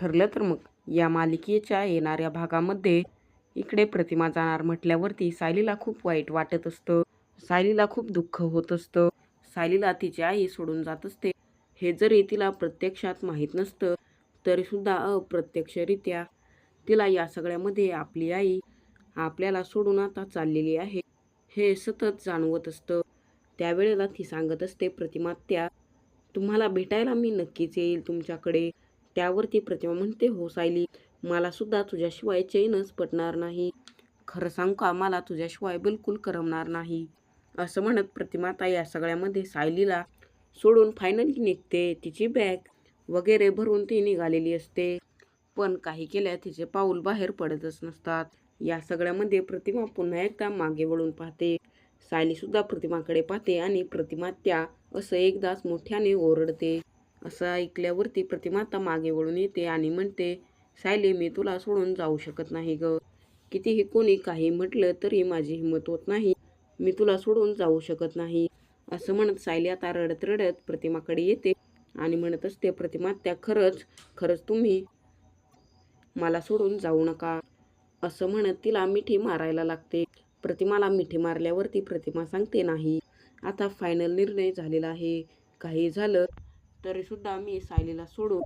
ठरलं तर मग या मालिकेच्या येणाऱ्या भागामध्ये इकडे प्रतिमा जाणार म्हटल्यावरती सायलीला खूप वाईट वाटत असतं. सायलीला खूप दुःख होत असतं. सायलीला तिची आई सोडून जात असते. हे जरी तिला प्रत्यक्षात माहीत नसतं तरीसुद्धा अप्रत्यक्षरित्या तिला या सगळ्यामध्ये आपली आई आपल्याला सोडून आता चाललेली आहे हे सतत जाणवत असतं. त्यावेळेला ती सांगत असते प्रतिमा त्या तुम्हाला भेटायला मी नक्कीच येईल तुमच्याकडे. त्यावरती प्रतिमा म्हणते हो सायली मला सुद्धा तुझ्याशिवाय चैनच पटणार नाही. खरं सांगू का मला तुझ्याशिवाय बिलकुल करमणार नाही. असं म्हणत प्रतिमाता या सगळ्यामध्ये सायलीला सोडून फायनली निघते. तिची बॅग वगैरे भरून ती निघालेली असते. पण काही केल्या तिचे पाऊल बाहेर पडतच नसतात. या सगळ्यामध्ये प्रतिमा पुन्हा एकदा मागे वळून पाहते. सायलीसुद्धा प्रतिमाकडे पाहते आणि प्रतिमा त्या असं एकदाच मोठ्याने ओरडते. असं ऐकल्यावरती प्रतिमा आता मागे वळून येते आणि म्हणते सायली मी तुला सोडून जाऊ शकत नाही ग. कितीही कोणी काही म्हटलं तरी माझी हिंमत होत नाही. मी तुला सोडून जाऊ शकत नाही. असं म्हणत सायली आता रडत रडत प्रतिमाकडे येते आणि म्हणत असते प्रतिमा त्या खरंच खरंच तुम्ही मला सोडून जाऊ नका. असं म्हणत तिला मिठी मारायला लागते. प्रतिमाला मिठी मारल्यावरती प्रतिमा सांगते नाही आता फायनल निर्णय झालेला आहे. काही झालं तरीसुद्धा मी सायलीला सोडून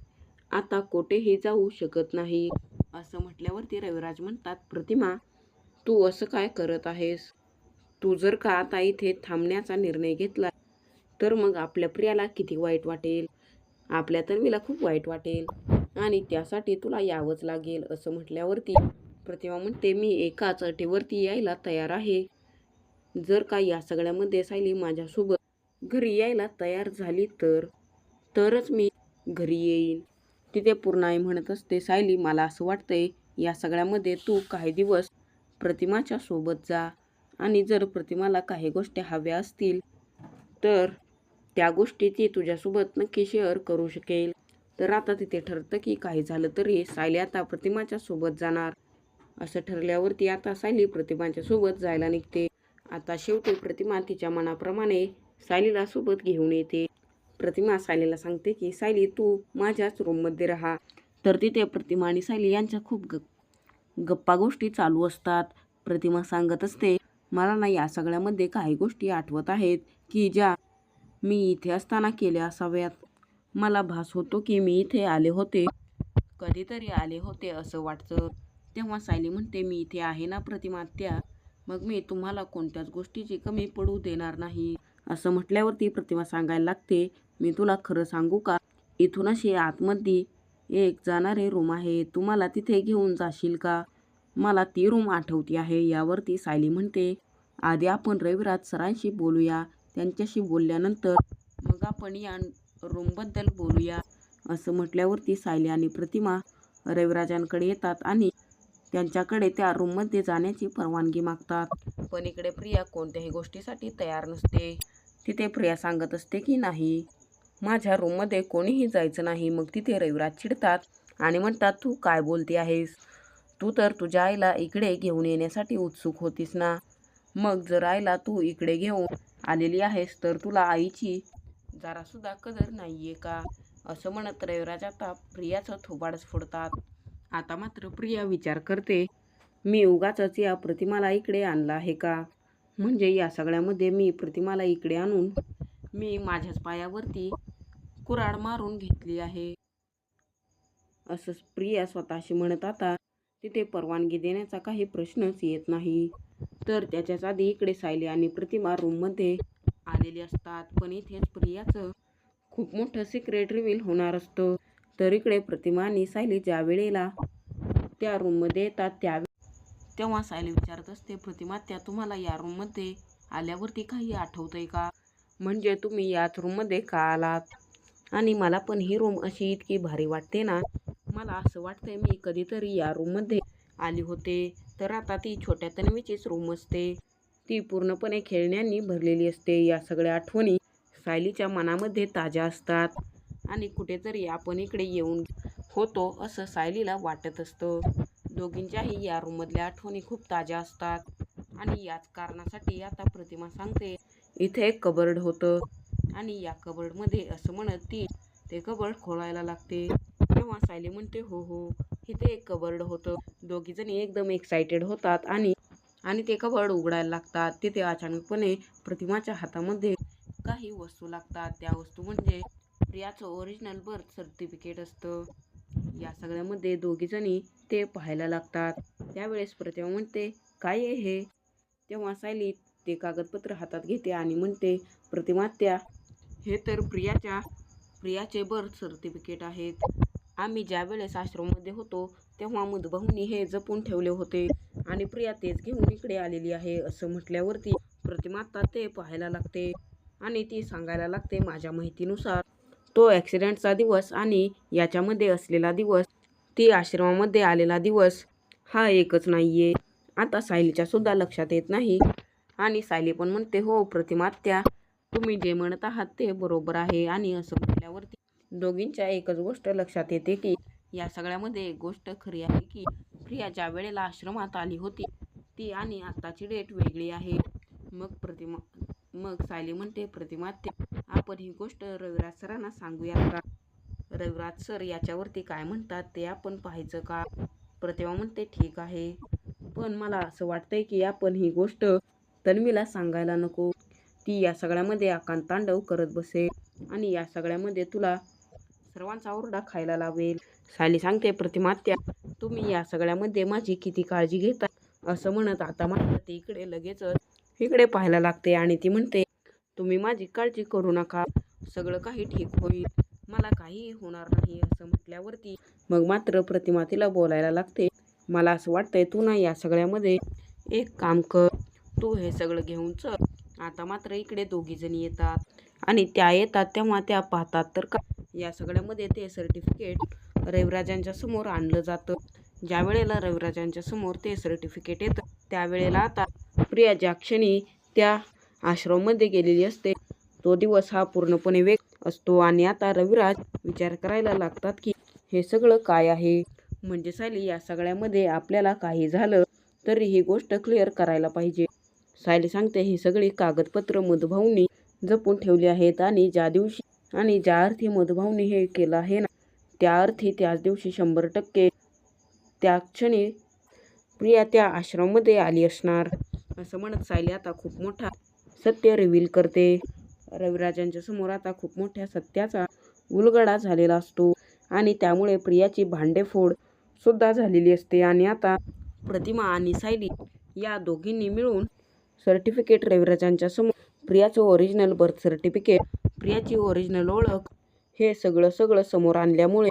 आता कोठेही जाऊ शकत नाही. असं म्हटल्यावरती रविराज म्हणतात प्रतिमा तू असं काय करत आहेस? तू जर का आता इथे थांबण्याचा निर्णय घेतला तर मग आपल्या प्रियाला किती वाईट वाटेल? आपल्या तन्वीला खूप वाईट वाटेल. आणि त्यासाठी तुला यावंच लागेल. असं म्हटल्यावरती प्रतिमा म्हणते मी एकाच अटीवरती यायला तयार आहे. जर का या सगळ्यामध्ये सायली माझ्यासोबत घरी यायला तयार झाली तर तरच मी घरी येईन. तिथे पूर्णाई म्हणत असते सायली मला असं वाटतंय या सगळ्यामध्ये तू काही दिवस प्रतिमाच्या सोबत जा. आणि जर प्रतिमाला काही गोष्टी हव्या असतील तर त्या गोष्टी ती तुझ्यासोबत नक्की शेअर करू शकेल. तर आता तिथे ठरतं की काही झालं तरी सायली आता प्रतिमाच्या सोबत जाणार. असं ठरल्यावरती आता सायली प्रतिमाच्या सोबत जायला निघते. आता शेवटी प्रतिमा तिच्या मनाप्रमाणे सायलीला सोबत घेऊन येते. प्रतिमा सायलीला सांगते की सायली तू माझ्याच रूममध्ये राहा. तर तिथे प्रतिमा आणि सायली यांच्या खूप ग गप्पा गोष्टी चालू असतात. प्रतिमा सांगत असते मला ना या सगळ्यामध्ये काही गोष्टी आठवत आहेत की ज्या मी इथे असताना केल्या असाव्यात. मला भास होतो की मी इथे आले होते कधीतरी आले होते असं वाटतं. तेव्हा सायली म्हणते मी इथे आहे ना प्रतिमा त्या मग मी तुम्हाला कोणत्याच गोष्टीची कमी पडू देणार नाही. असं म्हटल्यावरती प्रतिमा सांगायला लागते मी तुला खरं सांगू का? इथून अशी आतमध्ये एक जाणारे रूम आहे. तुम्हाला तिथे घेऊन जाशील का? मला ती रूम आठवती आहे यावरती सायली म्हणते. आधी आपण रविराज सरांशी बोलूया. त्यांच्याशी बोलल्यानंतर मग आपण या रूमबद्दल बोलूया असं म्हटल्यावरती सायली आणि प्रतिमा रविराजांकडे येतात आणि त्यांच्याकडे त्या रूममध्ये जाण्याची परवानगी मागतात. पण इकडे प्रिया कोणत्याही गोष्टीसाठी तयार नसते. तिथे प्रिया सांगत असते की नाही माझ्या रूममध्ये कोणीही जायचं नाही. मग तिथे रविराज चिडतात आणि म्हणतात तू काय बोलते आहेस? तू तर तुझ्या आईला इकडे घेऊन येण्यासाठी उत्सुक होतीस ना? मग जर आईला तू इकडे घेऊन आलेली आहेस तर तुला आईची जरासुद्धा कदर नाही आहे का? असं म्हणत रविराज आता प्रियाचं थोबाडच फोडतात. आता मात्र प्रिया विचार करते मी उगाचच या प्रतिमाला इकडे आणला आहे का? म्हणजे या सगळ्यामध्ये मी प्रतिमाला इकडे आणून मी माझ्याच पायावरती कुराड मारून घेतली आहे. असं प्रिया स्वतःशी म्हणत आता तिथे परवानगी देण्याचा काही प्रश्नच येत नाही. तर त्याच्याच आधी इकडे सायली आणि प्रतिमा रूममध्ये आलेली असतात. पण इथेच प्रियाचं खूप मोठं सिक्रेट रिव्हील होणार असतं. तर इकडे प्रतिमा आणि सायली ज्या वेळेला त्या रूममध्ये येतात त्या तेव्हा सायली विचारत असते प्रतिमा त्या तुम्हाला या रूममध्ये आल्यावरती काही आठवतंय का? म्हणजे तुम्ही याच रूममध्ये का आलात? आणि मला पण ही रूम अशी इतकी भारी वाटते ना. मला असं वाटतंय मी कधीतरी या रूममध्ये आली होते. तर आता ती छोट्या तन्वीचीच रूम असते. ती पूर्णपणे खेळण्यांनी भरलेली असते. या सगळ्या आठवणी सायलीच्या मनामध्ये ताज्या असतात. आणि कुठेतरी आपण इकडे येऊन होतो असं सायलीला वाटत असतं. दोघींच्याही या रूममधल्या आठवणी खूप ताज्या असतात. आणि याच कारणासाठी आता प्रतिमा सांगते. इथे एक कबर्ड होतं. आणि या कबर्डमध्ये असं म्हणत ती ते कबर्ड खोलायला लागते. तेव्हा सायली म्हणते हो हो इथे एक कबर्ड होतं. दोघीजणी एकदम एक्सायटेड होतात आणि आणि ते कबर्ड उघडायला लागतात. तिथे अचानकपणे प्रतिमाच्या हातामध्ये काही वस्तू लागतात. त्या वस्तू म्हणजे प्रियाचं ओरिजिनल बर्थ सर्टिफिकेट असतं. या सगळ्यामध्ये दोघीजणी ते पाहायला लागतात. त्यावेळेस प्रतिमा म्हणते काय आहे हे? तेव्हा सायली ते कागदपत्र हातात घेते आणि म्हणते प्रतिमात्या हे तर प्रियाच्या प्रियाचे बर्थ सर्टिफिकेट आहेत. आम्ही ज्या वेळेस आश्रममध्ये होतो तेव्हा मुदभाऊनी हे जपून ठेवले होते आणि प्रिया तेच घेऊन इकडे आलेली आहे. असं म्हटल्यावरती प्रतिमाता ते पाहायला लागते आणि ती सांगायला लागते माझ्या माहितीनुसार तो ॲक्सिडेंटचा दिवस आणि याच्यामध्ये असलेला दिवस ती आश्रमामध्ये आलेला दिवस हा एकच नाही आहे आता सायलीच्या सुद्धा लक्षात येत नाही आणि सायली पण म्हणते हो प्रतिमात्या तुम्ही जे म्हणत आहात ते बरोबर आहे. आणि असं म्हटल्यावरती दोघींच्या एकच गोष्ट लक्षात येते की या सगळ्यामध्ये एक गोष्ट खरी आहे की प्रिया ज्या वेळेला आश्रमात आली होती ती आणि आत्ताची डेट वेगळी आहे. मग प्रतिमा मग सायली म्हणते प्रतिमा आपण ही गोष्ट रविराज सरांना सांगूया का? रविराज सर याच्यावरती काय म्हणतात ते आपण पाहायचं का? प्रतिमा म्हणते ठीक आहे. पण मला असं वाटतंय की आपण ही गोष्ट तन्वीला सांगायला नको. ती या सगळ्यामध्ये आकांत तांडव करत बसेल आणि या सगळ्यामध्ये तुला सर्वांचा ओरडा खायला लावेल. साली सांगते प्रतिमात्या तुम्ही या सगळ्यामध्ये माझी किती काळजी घेता? असं म्हणत आता मात्र ती इकडे लगेचच इकडे पाहायला लागते आणि ती म्हणते तुम्ही माझी काळजी करू नका. सगळं काही ठीक होईल. मला काहीही होणार नाही असं म्हटल्यावरती मग मात्र प्रतिमा तिला बोलायला लागते मला असं वाटतंय तू ना या सगळ्यामध्ये एक काम कर. तू हे सगळं घेऊन चल. आता मात्र इकडे दोघीजणी येतात. आणि त्या येतात तेव्हा त्या पाहतात तर का? या सगळ्यामध्ये ते सर्टिफिकेट रविराजांच्या समोर आणलं जातं. ज्या वेळेला रविराजांच्या समोर ते सर्टिफिकेट येतं त्यावेळेला आता प्रिया ज्या क्षणी त्या आश्रममध्ये गेलेली असते तो दिवस हा पूर्णपणे वेग असतो. आणि आता रविराज विचार करायला लागतात की हे सगळं काय आहे? म्हणजे साली या सगळ्यामध्ये आपल्याला काही झालं तरी ही गोष्ट क्लिअर करायला पाहिजे. सायली सांगते ही सगळी कागदपत्र मधुभाऊंनी जपून ठेवली आहेत आणि ज्या दिवशी आणि ज्या अर्थी मधुभाऊंनी हे केलं आहे ना त्या अर्थी त्याच दिवशी शंभर टक्के त्या क्षणी प्रिया त्या आश्रममध्ये आली असणार. असं म्हणत सायली आता खूप मोठा सत्य रिव्हील करते. रविराजांच्या समोर आता खूप मोठ्या सत्याचा उलगडा झालेला असतो आणि त्यामुळे प्रियाची भांडेफोड सुद्धा झालेली असते आणि आता प्रतिमा आणि सायली या दोघींनी मिळून सर्टिफिकेट रविराजांच्या समोर. प्रियाचं ओरिजिनल बर्थ सर्टिफिकेट प्रियाची ओरिजिनल ओळख हे सगळं सगळं समोर आणल्यामुळे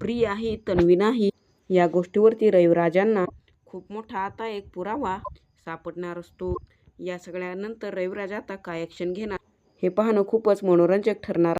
प्रिया ही तन्वी नाही. या गोष्टीवरती रविराजांना खूप मोठा आता एक पुरावा सापडणार असतो. या सगळ्यानंतर रविराज आता काय ॲक्शन घेणार हे पाहणं खूपच मनोरंजक ठरणार